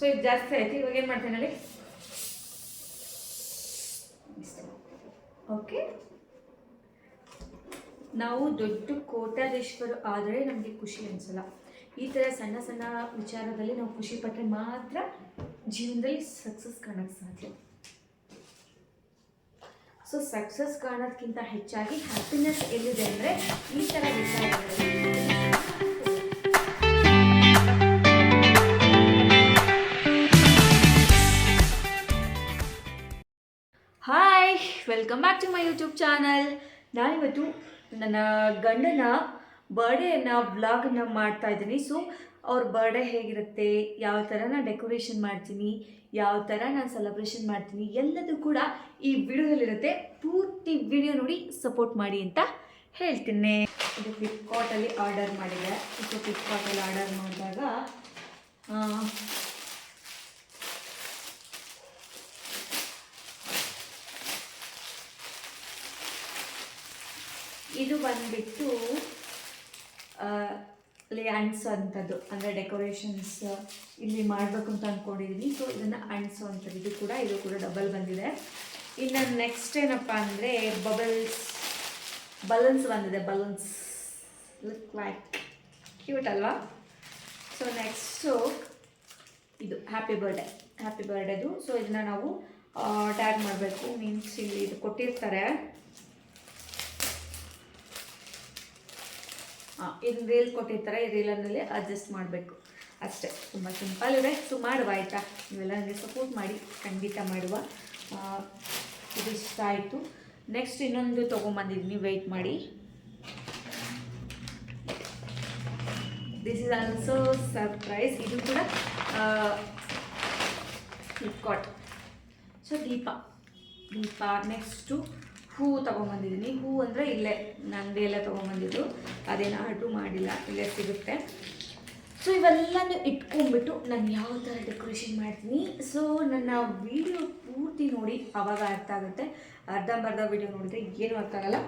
So ಇದು ಜಾಸ್ತಿ ಆಯ್ತು ಇವಾಗ ಏನು ಮಾಡ್ತೇನೆ ಹೇಳಿ? ಓಕೆ ನಾವು ದೊಡ್ಡ ಕೋಟ್ಯಾಧೀಶ್ವರು ಆದರೆ ನಮಗೆ ಖುಷಿ ಅನಿಸಲ್ಲ. ಈ ಥರ ಸಣ್ಣ ಸಣ್ಣ ವಿಚಾರದಲ್ಲಿ ನಾವು ಖುಷಿ ಪಟ್ಟರೆ ಮಾತ್ರ ಜೀವನದಲ್ಲಿ ಸಕ್ಸಸ್ ಕಾಣೋಕ್ಕೆ ಸಾಧ್ಯ. ಸೊ ಸಕ್ಸಸ್ ಕಾಣೋದಕ್ಕಿಂತ ಹೆಚ್ಚಾಗಿ ಹ್ಯಾಪಿನೆಸ್ ಎಲ್ಲಿದೆ ಅಂದರೆ ಈ ಥರ ವಿಚಾರಗಳಲ್ಲಿ. Welcome back to my YouTube channel ನಾನಿವತ್ತು ನನ್ನ ಗಂಡನ ಬರ್ಡೇನ ವ್ಲಾಗನ್ನ ಮಾಡ್ತಾ ಇದ್ದೀನಿ. ಸೊ ಅವ್ರ ಬರ್ಡೇ ಹೇಗಿರುತ್ತೆ? ಯಾವ ಥರ ನಾನು ಡೆಕೋರೇಷನ್ ಮಾಡ್ತೀನಿ? ಯಾವ ಥರ ನಾನು ಸೆಲೆಬ್ರೇಷನ್ ಮಾಡ್ತೀನಿ? ಎಲ್ಲದೂ ಕೂಡ ಈ ವಿಡಿಯೋದಲ್ಲಿರುತ್ತೆ. ಪೂರ್ತಿ ವಿಡಿಯೋ ನೋಡಿ ಸಪೋರ್ಟ್ ಮಾಡಿ ಅಂತ ಹೇಳ್ತೀನಿ. ಇದು ಫ್ಲಿಪ್ಕಾರ್ಟಲ್ಲಿ ಆರ್ಡರ್ ಮಾಡಿದೆ. ಇದು ಫ್ಲಿಪ್ಕಾರ್ಟಲ್ಲಿ ಆರ್ಡರ್ ಮಾಡಿದಾಗ ಇದು ಬಂದ್ಬಿಟ್ಟು ಇಲ್ಲಿ ಅಂಟಿಸೋವಂಥದ್ದು ಅಂದರೆ ಡೆಕೋರೇಷನ್ಸ್ ಇಲ್ಲಿ ಮಾಡಬೇಕು ಅಂತ ಅಂದ್ಕೊಂಡಿದ್ದೀನಿ ಸೊ ಇದನ್ನು ಅಂಟಿಸೋವಂಥದ್ದು ಇದು ಕೂಡ ಇದು ಕೂಡ ಡಬಲ್ ಬಂದಿದೆ. ಇನ್ನು ನೆಕ್ಸ್ಟ್ ಏನಪ್ಪ ಅಂದರೆ ಬಬಲ್ಸ್ ಬಲೂನ್ಸ್ ಬಂದಿದೆ. ಬಲೂನ್ಸ್ ಲುಕ್ ಲೈಕ್ ಕ್ಯೂಟ್ ಅಲ್ವಾ? ಸೊ ನೆಕ್ಸ್ಟು ಇದು ಹ್ಯಾಪಿ ಬರ್ಡೇ ಹ್ಯಾಪಿ ಬರ್ಡೇದು ಸೊ ಇದನ್ನ ನಾವು ಟ್ಯಾಗ್ ಮಾಡಬೇಕು. ಮೀನ್ಸ್ ಇಲ್ಲಿ ಇದು ಕೊಟ್ಟಿರ್ತಾರೆ. ಇದು ರೀಲ್ ಕೊಟ್ಟಿರ್ತಾರೆ ಈ ರೀಲನ್ನಲ್ಲಿ ಅಡ್ಜಸ್ಟ್ ಮಾಡಬೇಕು. ಅಷ್ಟೇ, ತುಂಬ ಸಿಂಪಲ್ ಇದೆ. ಸೊ ಮಾಡುವ ಆಯಿತಾ? ನೀವೆಲ್ಲ ನನಗೆ ಸಪೋರ್ಟ್ ಮಾಡಿ, ಖಂಡಿತ ಮಾಡುವ. ಇದು ಇಷ್ಟ ಆಯಿತು. ನೆಕ್ಸ್ಟ್ ಇನ್ನೊಂದು ತೊಗೊಂಬಂದಿದ್ದೀನಿ ವೆಯ್ಟ್ ಮಾಡಿ. ದಿಸ್ ಇಸ್ ಆಲ್ಸೋ ಸರ್ಪ್ರೈಸ್ ಇದು ಕೂಡ ಫ್ಲಿಪ್ಕಾರ್ಟ್ ಸೊ ದೀಪ. ದೀಪ ನೆಕ್ಸ್ಟು ಹೂ ತೊಗೊಂಬಂದಿದ್ದೀನಿ. ಹೂ ಅಂದರೆ ಇಲ್ಲೇ ನಂದಿ ಎಲ್ಲ ತೊಗೊಂಬಂದಿದ್ದು. ಅದೇನು ಆರ್ಡ್ರು ಮಾಡಿಲ್ಲ, ಇಲ್ಲೇ ಸಿಗುತ್ತೆ. ಸೊ ಇವೆಲ್ಲನೂ ಇಟ್ಕೊಂಡ್ಬಿಟ್ಟು ನಾನು ಯಾವ ಥರ ಡೆಕೋರೇಷನ್ ಮಾಡ್ತೀನಿ. ಸೊ ನನ್ನ ವಿಡಿಯೋ ಪೂರ್ತಿ ನೋಡಿ ಆವಾಗ ಅರ್ಥ ಆಗುತ್ತೆ. ಅರ್ಧಂಬರ್ಧ ವಿಡಿಯೋ ನೋಡಿದ್ರೆ ಏನೂ ಅರ್ಥ ಆಗಲ್ಲ.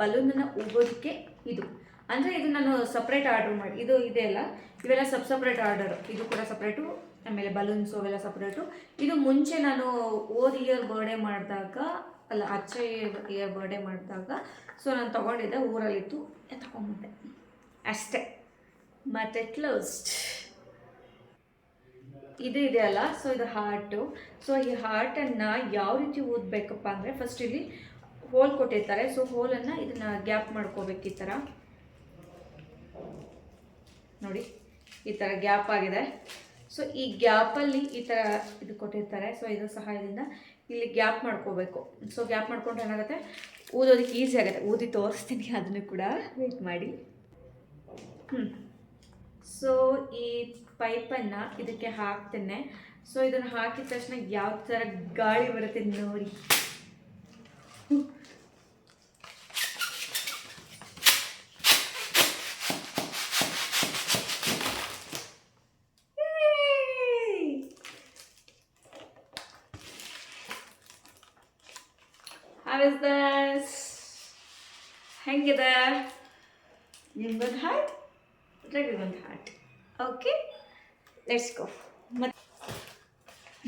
ಬಲೂನನ್ನು ಉಗೋದಕ್ಕೆ ಇದು. ಅಂದರೆ ಇದು ನಾನು ಸಪ್ರೇಟ್ ಆರ್ಡ್ರ್ ಮಾಡಿ, ಇದು ಇದೆ ಅಲ್ಲ, ಇವೆಲ್ಲ ಸಬ್ ಸಪ್ರೇಟ್ ಆರ್ಡರ್ ಇದು ಕೂಡ ಸಪ್ರೇಟು ಆಮೇಲೆ ಬಲೂನ್ಸ್ ಅವೆಲ್ಲ ಸಪ್ರೇಟು ಇದು ಮುಂಚೆ ನಾನು ಓದ್ ಇಯರ್ ಬರ್ಡೇ ಮಾಡಿದಾಗ ಅಲ್ಲ ಅಚ್ಚಯ್ಯ ಬರ್ಡೇ ಮಾಡಿದಾಗ ಸೊ ನಾನು ತೊಗೊಂಡಿದ್ದೆ, ಊರಲ್ಲಿತ್ತು ತಗೊಂಡ್ಬಿಟ್ಟೆ. ಅಷ್ಟೇ. ಮತ್ತು ಕ್ಲೋಸ್ಡ್ ಇದು ಇದೆಯಲ್ಲ ಸೊ ಇದು ಹಾರ್ಟು ಸೊ ಈ ಹಾರ್ಟನ್ನು ಯಾವ ರೀತಿ ಓದಬೇಕಪ್ಪ ಅಂದರೆ ಫಸ್ಟ್ ಇಲ್ಲಿ ಹೋಲ್ ಕೊಟ್ಟಿರ್ತಾರೆ. ಸೊ ಹೋಲನ್ನು ಇದನ್ನು ಗ್ಯಾಪ್ ಮಾಡ್ಕೋಬೇಕು ಈ ಥರ ನೋಡಿ, ಈ ಥರ ಗ್ಯಾಪ್ ಆಗಿದೆ. ಸೊ ಈ ಗ್ಯಾಪಲ್ಲಿ ಈ ಥರ ಇದು ಕೊಟ್ಟಿರ್ತಾರೆ. ಸೊ ಇದು ಸಹಾಯದಿಂದ ಇಲ್ಲಿ ಗ್ಯಾಪ್ ಮಾಡ್ಕೋಬೇಕು. ಸೊ ಗ್ಯಾಪ್ ಮಾಡ್ಕೊಂಡ್ರೆ ಏನಾಗುತ್ತೆ? ಊದೋದಕ್ಕೆ ಈಸಿ ಆಗುತ್ತೆ. ಊದಿ ತೋರಿಸ್ತೀನಿ ಅದನ್ನು ಕೂಡ. ವೇಟ್ ಮಾಡಿ. ಹ್ಞೂ ಸೊ ಈ ಪೈಪನ್ನು ಇದಕ್ಕೆ ಹಾಕ್ತೇನೆ. ಸೊ ಇದನ್ನು ಹಾಕಿದ ತಕ್ಷಣ ಯಾವ ಥರ ಗಾಳಿ ಬರುತ್ತೆ ನೋಡಿ. Is this? ಹೆಂಗಿದೆ ನಿಮ್ಗೊಂದು ಹಾರ್ಟ್ ರವಿಗೊಂದು ಹಾರ್ಟ್ ಓಕೆ ಲೆಟ್ಸ್ ಗೋ ಮತ್ತೆ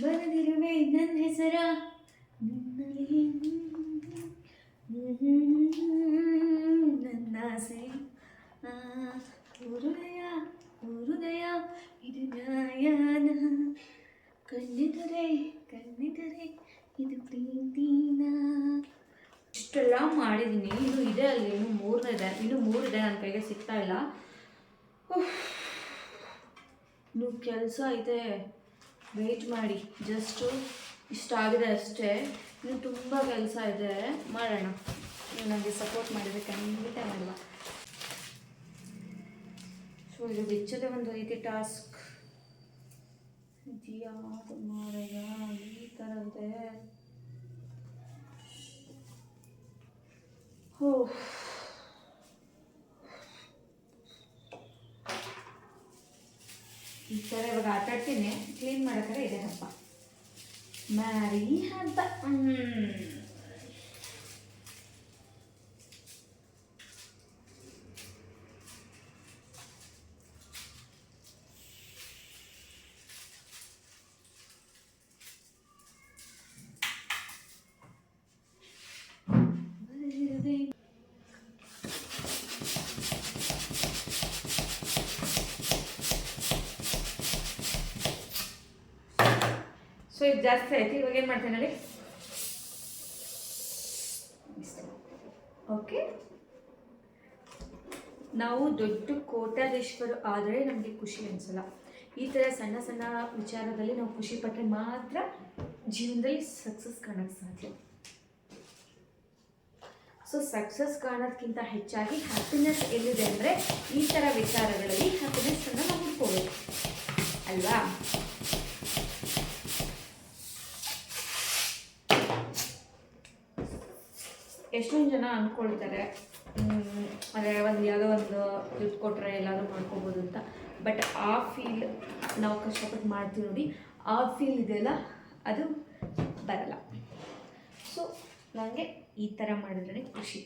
ಬರೆದಿರುವೆ ನನ್ನ ಹೆಸರ ನಿನ್ನಲ್ಲಿ ನನ್ನ ಆಸೆ ಆ, ಹೃದಯ ಹೃದಯ ಇದು ನ್ಯಾಯನ ಕಣ್ಣಿದರೆ ಕಣ್ಣಿದರೆ ಇದು ಪ್ರೀತಿನ ಇಷ್ಟೆಲ್ಲ ಮಾಡಿದ್ದೀನಿ ಇನ್ನು ಇದೆ ಅಲ್ಲಿ, ಇನ್ನು ಮೂರನೇದೆ ಇನ್ನು ಮೂರಿದೆ ನನ್ನ ಕೈಗೆ ಸಿಗ್ತಾ ಇಲ್ಲ. ಇನ್ನು ಕೆಲಸ ಇದೆ ವೆಯ್ಟ್ ಮಾಡಿ. ಜಸ್ಟು ಇಷ್ಟ ಆಗಿದೆ ಅಷ್ಟೇ. ಇನ್ನು ತುಂಬ ಕೆಲಸ ಇದೆ. ಮಾಡೋಣ. ನೀವು ನನಗೆ ಸಪೋರ್ಟ್ ಮಾಡಿದ್ರೆ ಖಂಡಿತ ಮಾಡಲ್ಲ. ಸೊ ಇದು ಬಿಚ್ಚದೆ ಒಂದು ರೀತಿ ಟಾಸ್ಕ್ ಇದೆಯಾ ಮಾಡ ಈ ಥರ ಈ ಥರ ಇವಾಗ ಆಟ ಆಡ್ತೀನಿ ಕ್ಲೀನ್ ಥರ ಇದೆ ಹಬ್ಬ ಮ್ಯಾರಿ ಹಬ್ಬ ಹ್ಮ್. ಸೊ ಇದು ಜಾಸ್ತಿ ಆಯ್ತು. ಇವಾಗ ಏನು ಮಾಡ್ತೇನೆ ನೋಡಿ? ಓಕೆ ನಾವು ದೊಡ್ಡ ಕೋಟ್ಯಾಧೀಶ್ವರು ಆದರೆ ನಮಗೆ ಖುಷಿ ಅನಿಸಲ್ಲ. ಈ ಥರ ಸಣ್ಣ ಸಣ್ಣ ವಿಚಾರದಲ್ಲಿ ನಾವು ಖುಷಿ ಪಟ್ಟರೆ ಮಾತ್ರ ಜೀವನದಲ್ಲಿ ಸಕ್ಸಸ್ ಕಾಣೋಕ್ಕೆ ಸಾಧ್ಯ. ಸೊ ಸಕ್ಸಸ್ ಕಾಣೋದಕ್ಕಿಂತ ಹೆಚ್ಚಾಗಿ ಹ್ಯಾಪಿನೆಸ್ ಎಲ್ಲಿದೆ ಅಂದರೆ ಈ ಥರ ವಿಚಾರಗಳಲ್ಲಿ ಹ್ಯಾಪಿನೆಸ್ಸನ್ನು ನಾವು ಹುಡ್ಕೋಬೇಕು. ಅಲ್ವಾ? ಎಷ್ಟೊಂದು ಜನ ಅಂದ್ಕೊಳ್ತಾರೆ ಅದೇ ಅಂದರೆ ಒಂದು ಯಾವುದೋ ಒಂದು ದುಡ್ಡು ಕೊಟ್ಟರೆ ಎಲ್ಲಾದರೂ ಮಾಡ್ಕೋಬೋದು ಅಂತ. ಬಟ್ ಆ ಫೀಲ್ ನಾವು ಕಷ್ಟಪಟ್ಟು ಮಾಡ್ತೀವಿ ನೋಡಿ, ಆ ಫೀಲ್ ಇದೆಯಲ್ಲ, ಅದು ಬರಲ್ಲ. ಸೊ ನನಗೆ ಈ ಥರ ಮಾಡಿದ್ರೆ ಖುಷಿ.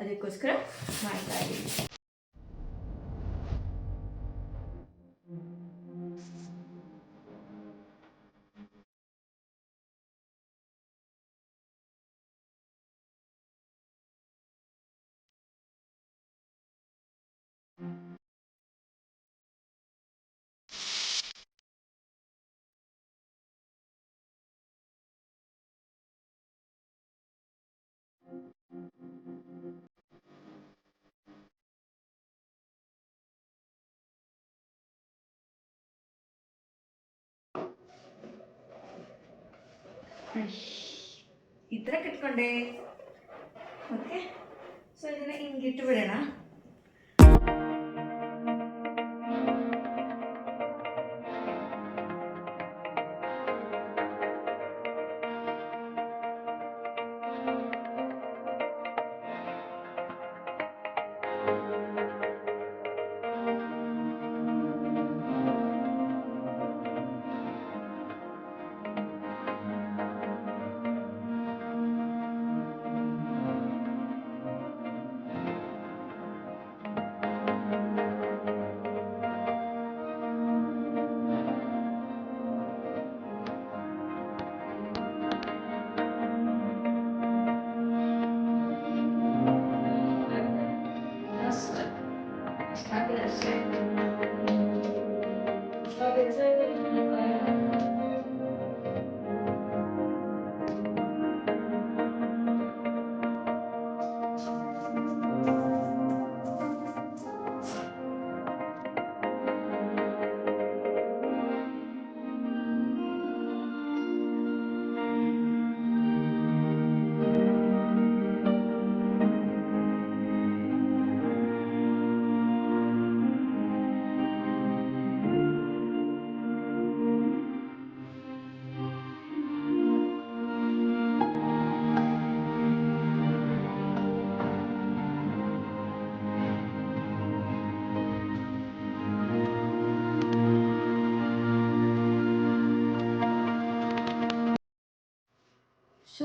ಅದಕ್ಕೋಸ್ಕರ ಮಾಡ್ತಾ ಇದ್ದೀನಿ ಈ ಥರ ಕಟ್ಕೊಂಡೆ. ಓಕೆ ಸೊ ಇದನ್ನು ಹಿಂಗೆ ಇಟ್ಟು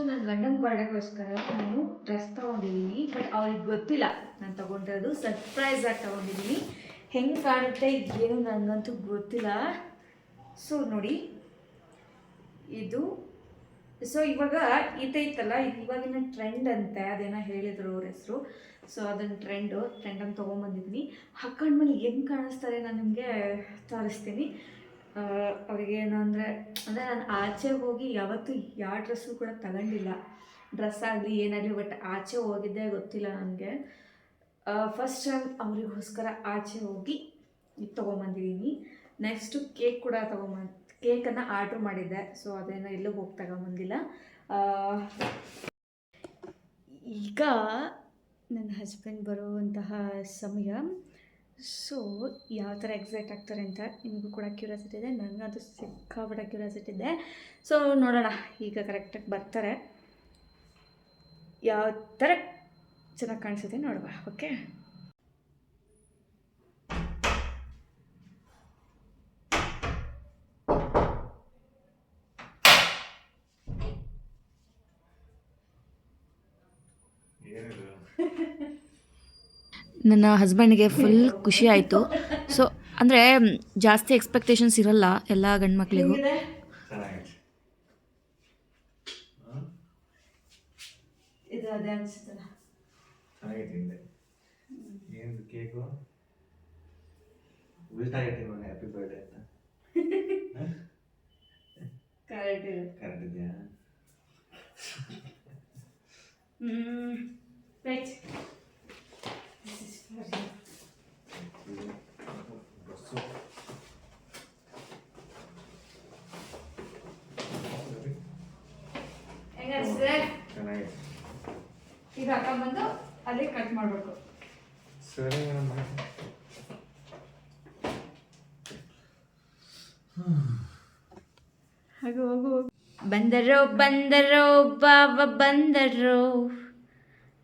ನನ್ನ ಗಂಡನ ಬರ್ಡೇಗೋಸ್ಕರ ನಾನು ಡ್ರೆಸ್ ತೊಗೊಂಡಿದ್ದೀನಿ ಬಟ್ ಅವ್ರಿಗೆ ಗೊತ್ತಿಲ್ಲ. ನಾನು ತೊಗೊಂಡಿರೋದು ಸರ್ಪ್ರೈಸ್ ಆಗಿ ತೊಗೊಂಡಿದ್ದೀನಿ ಹೆಂಗೆ ಕಾಣುತ್ತೆ ಏನು ನನಗಂತೂ ಗೊತ್ತಿಲ್ಲ. ಸೊ ನೋಡಿ. ಇದು ಸೊ ಇವಾಗ ಇದೈತಲ್ಲ, ಇದು ಇವಾಗಿನ ಟ್ರೆಂಡ್ ಅಂತೆ, ಅದೇನೋ ಹೇಳಿದ್ರು ಅವ್ರ ಹೆಸರು. ಸೊ ಅದನ್ನು ಟ್ರೆಂಡು ಟ್ರೆಂಡನ್ನು ತೊಗೊಂಬಂದಿದ್ದೀನಿ ಹಾಕೊಂಡ್ಮೇಲೆ ಹೆಂಗೆ ಕಾಣಿಸ್ತಾರೆ ನಾನು ನಿಮಗೆ ತೋರಿಸ್ತೀನಿ. ಆ, ಅವ್ರಿಗೆ ಏನು ಅಂದರೆ ಅಂದರೆ ನಾನು ಆಚೆ ಹೋಗಿ ಯಾವತ್ತೂ ಯಾವ ಡ್ರೆಸ್ಸು ಕೂಡ ತಗೊಂಡಿಲ್ಲ. ಡ್ರೆಸ್ ಆಗಲಿ ಏನಾಗಲಿ ಬಟ್ ಆಚೆ ಹೋಗಿದ್ದೇ ಗೊತ್ತಿಲ್ಲ ನನಗೆ. ಫಸ್ಟ್ ಟೈಮ್ ಅವರಿಗೋಸ್ಕರ ಆಚೆ ಹೋಗಿ ಇದು ತೊಗೊಂಬಂದಿದ್ದೀನಿ. ನೆಕ್ಸ್ಟು ಕೇಕ್ ಕೂಡ ತೊಗೊಂಬಂದು ಕೇಕನ್ನು ಆರ್ಡ್ರ್ ಮಾಡಿದ್ದೆ. ಸೊ ಅದೇನೋ ಎಲ್ಲೂ ಹೋಗಿ ತಗೊಂಬಂದಿಲ್ಲ. ಈಗ ನನ್ನ ಹಸ್ಬೆಂಡ್ ಬರುವಂತಹ ಸಮಯ ಸೊ ಯಾವ ಥರ ಎಕ್ಸೈಟ್ ಆಗ್ತಾರೆ ಅಂತ ನಿಮಗೂ ಕೂಡ ಕ್ಯೂರಿಯಾಸಿಟಿ ಇದೆ ನನಗದು ಸಿಕ್ಕಾಪಟ್ಟೆ ಕ್ಯೂರಿಯಾಸಿಟಿ ಇದೆ. ಸೊ ನೋಡೋಣ, ಈಗ ಕರೆಕ್ಟಾಗಿ ಬರ್ತಾರೆ. ಯಾವ ಥರ ಚೆನ್ನಾಗಿ ಕಾಣಿಸುತ್ತೆ ನೋಡುವ ಓಕೆ ನನ್ನ ಹಸ್ಬೆಂಡ್ಗೆ ಫುಲ್ ಖುಷಿ ಆಯಿತು. ಸೊ ಅಂದರೆ ಜಾಸ್ತಿ ಎಕ್ಸ್ಪೆಕ್ಟೇಷನ್ಸ್ ಇರಲ್ಲ ಎಲ್ಲ ಗಂಡು ಮಕ್ಕಳಿಗೂ ಚೆನ್ನಾಗೈತೆ ಇದು ಅದೇ ಅನಿಸುತ್ತಲ್ಲ ಚೆನ್ನಾಗೈತೆ ಹಿಂದೆ ಏನು ಕೇಕು ಉಲ್ಟಾ ಇಟ್ಟಿ ನೋಡಿ ಹ್ಯಾಪಿ ಬರ್ಡೇ ಅಂತ ಕರೆಕ್ಟ್ ಇದೆ ಕರೆಕ್ಟ್ ಇದೆಯಾ ಹ್ಮ್ ರೈಟ್ ಬಸ್ಸು ಹೆಂಗನ್ಸಿದೆ ಚೆನ್ನಾಗಿದೆ ಈಗ ಹಾಕೊಂಡ್ಬಂದು ಅದೇ ಕಟ್ ಮಾಡಬೇಕು ಸರಿ ಮೇಡಮ್ ಹಾಗೆ ಹೋಗು ಹೋಗು ಬಂದರೋ ಬಂದರೋ ಬಾವ ಬಂದರೋ.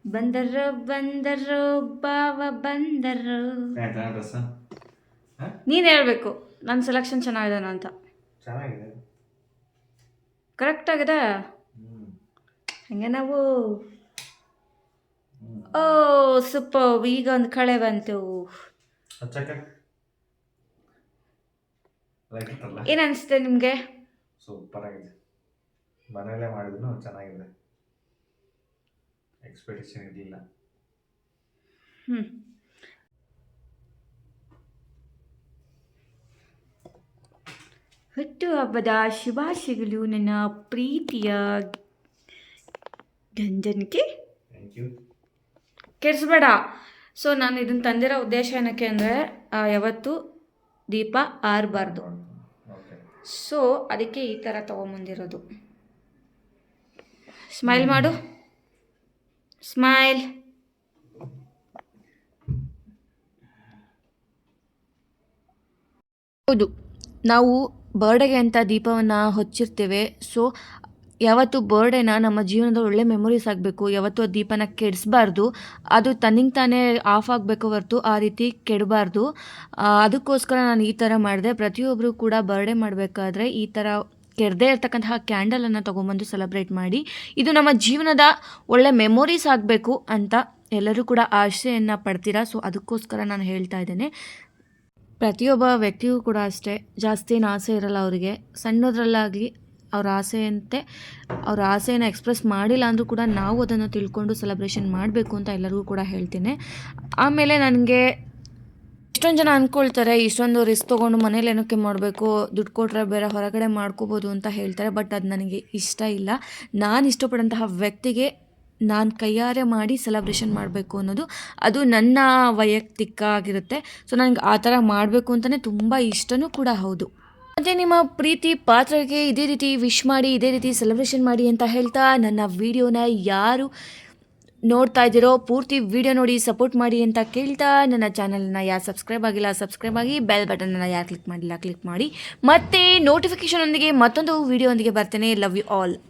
ಬಂದರೋ ಬಂದರೋ ಬಾವ ಬಂದರೋ. ನೀನ್ ಹೇಳ್ಬೇಕು ನನ್ನ ಸೆಲೆಕ್ಷನ್ ಚೆನ್ನಾಗಿದ್ದಾನ ಅಂತ. ಚೆನ್ನಾಗಿದೆ. ಕರೆಕ್ಟ್ ಆಗಿದೆ? ಹಂಗೆ ನಾವು ಓ ಸೂಪರ್ ಈಗ ಒಂದು ಕಳೆ ಬಂತು. ಏನು ಅನಿಸುತ್ತೆ ನಿಮಗೆ? ಸೂಪರ್ ಆಗಿದೆ. ಮನೆಯಲ್ಲೇ ಮಾಡಿದ್ರು ಚೆನ್ನಾಗಿದೆ. ಎಕ್ಸ್ಪೆಕ್ಟೇಷನ್ ಇರಲಿಲ್ಲ. ಹ್ಞೂ ಹುಟ್ಟು ಹಬ್ಬದ ಶುಭಾಶಯಗಳು ನನ್ನ ಪ್ರೀತಿಯ ಯು ಕೆಡಿಸ್ಬೇಡ. ಸೊ ನಾನು ಇದನ್ನು ತಂದಿರೋ ಉದ್ದೇಶ ಏನಕ್ಕೆ ಅಂದರೆ ಯಾವತ್ತು ದೀಪ ಆರಬಾರ್ದು. ಸೊ ಅದಕ್ಕೆ ಈ ಥರ ತೊಗೊಂಬಂದಿರೋದು. ಸ್ಮೈಲ್ ಮಾಡು. ಸ್ಮೈಲ್ ಹೌದು. ನಾವು ಬರ್ಡೇಗೆ ಅಂತ ದೀಪವನ್ನು ಹೊಚ್ಚಿರ್ತೇವೆ. ಸೊ ಯಾವತ್ತು ಬರ್ಡೇನ ನಮ್ಮ ಜೀವನದ ಒಳ್ಳೆ ಮೆಮೊರೀಸ್ ಆಗಬೇಕು. ಯಾವತ್ತು ಆ ದೀಪನ ಕೆಡಿಸ್ಬಾರ್ದು. ಅದು ತನ್ನಿಂಗ್ ತಾನೇ ಆಫ್ ಆಗಬೇಕು ಹೊರತು ಆ ರೀತಿ ಕೆಡಬಾರ್ದು. ಅದಕ್ಕೋಸ್ಕರ ನಾನು ಈ ಥರ ಮಾಡಿದೆ. ಪ್ರತಿಯೊಬ್ಬರು ಕೂಡ ಬರ್ಡೇ ಮಾಡಬೇಕಾದ್ರೆ ಈ ಥರ ಕೆಡದೇ ಇರ್ತಕ್ಕಂತಹ ಕ್ಯಾಂಡಲನ್ನು ತೊಗೊಂಬಂದು ಸೆಲೆಬ್ರೇಟ್ ಮಾಡಿ, ಇದು ನಮ್ಮ ಜೀವನದ ಒಳ್ಳೆ ಮೆಮೊರೀಸ್ ಆಗಬೇಕು ಅಂತ ಎಲ್ಲರೂ ಕೂಡ ಆಶೆಯನ್ನು ಪಡ್ತೀರಾ? ಸೊ ಅದಕ್ಕೋಸ್ಕರ ನಾನು ಹೇಳ್ತಾ ಇದ್ದೇನೆ. ಪ್ರತಿಯೊಬ್ಬ ವ್ಯಕ್ತಿಯೂ ಕೂಡ ಅಷ್ಟೇ, ಜಾಸ್ತಿ ಏನು ಆಸೆ ಇರಲ್ಲ ಅವರಿಗೆ. ಸಣ್ಣದ್ರಲ್ಲಾಗಲಿ ಅವ್ರ ಆಸೆಯಂತೆ, ಅವ್ರ ಆಸೆಯನ್ನು ಎಕ್ಸ್ಪ್ರೆಸ್ ಮಾಡಿಲ್ಲ ಅಂದರೂ ಕೂಡ ನಾವು ಅದನ್ನು ತಿಳ್ಕೊಂಡು ಸೆಲೆಬ್ರೇಷನ್ ಮಾಡಬೇಕು ಅಂತ ಎಲ್ಲರಿಗೂ ಕೂಡ ಹೇಳ್ತೇನೆ. ಆಮೇಲೆ ನನಗೆ ಎಷ್ಟೊಂದು ಜನ ಅಂದ್ಕೊಳ್ತಾರೆ ಇಷ್ಟೊಂದು ರಿಸ್ಕ್ ತೊಗೊಂಡು ಮನೇಲಿ ಏನಕ್ಕೆ ಮಾಡಬೇಕು, ದುಡ್ಡು ಕೊಟ್ಟರೆ ಬೇರೆ ಹೊರಗಡೆ ಮಾಡ್ಕೋಬೋದು ಅಂತ ಹೇಳ್ತಾರೆ ಬಟ್ ಅದು ನನಗೆ ಇಷ್ಟ ಇಲ್ಲ. ನಾನು ಇಷ್ಟಪಡೋಂತಹ ವ್ಯಕ್ತಿಗೆ ನಾನು ಕೈಯಾರೆ ಮಾಡಿ ಸೆಲೆಬ್ರೇಷನ್ ಮಾಡಬೇಕು ಅನ್ನೋದು, ಅದು ನನ್ನ ವೈಯಕ್ತಿಕ ಆಗಿರುತ್ತೆ. ಸೊ ನನಗೆ ಆ ಥರ ಮಾಡಬೇಕು ಅಂತಲೇ ತುಂಬ ಇಷ್ಟನೂ ಕೂಡ ಹೌದು. ಮತ್ತು ನಿಮ್ಮ ಪ್ರೀತಿ ಪಾತ್ರಕ್ಕೆ ಇದೇ ರೀತಿ ವಿಶ್ ಮಾಡಿ, ಇದೇ ರೀತಿ ಸೆಲೆಬ್ರೇಷನ್ ಮಾಡಿ ಅಂತ ಹೇಳ್ತಾ ನನ್ನ ವಿಡಿಯೋನ ಯಾರು ನೋಡ್ತಾ ಇದ್ದೀರೋ, ಪೂರ್ತಿ ವಿಡಿಯೋ ನೋಡಿ ಸಪೋರ್ಟ್ ಮಾಡಿ ಅಂತ ಕೇಳ್ತಾ ನನ್ನ ಚಾನಲ್ನ ಯಾರು ಸಬ್ಸ್ಕ್ರೈಬ್ ಆಗಿಲ್ಲ ಸಬ್ಸ್ಕ್ರೈಬ್ ಆಗಿ ಬೆಲ್ ಬಟನನ್ನು ಯಾರು ಕ್ಲಿಕ್ ಮಾಡಿಲ್ಲ ಕ್ಲಿಕ್ ಮಾಡಿ. ಮತ್ತೆ ನೋಟಿಫಿಕೇಷನ್ ಒಂದಿಗೆ ಮತ್ತೊಂದು ವಿಡಿಯೋ ಒಂದಿಗೆ ಬರ್ತೇನೆ. Love you all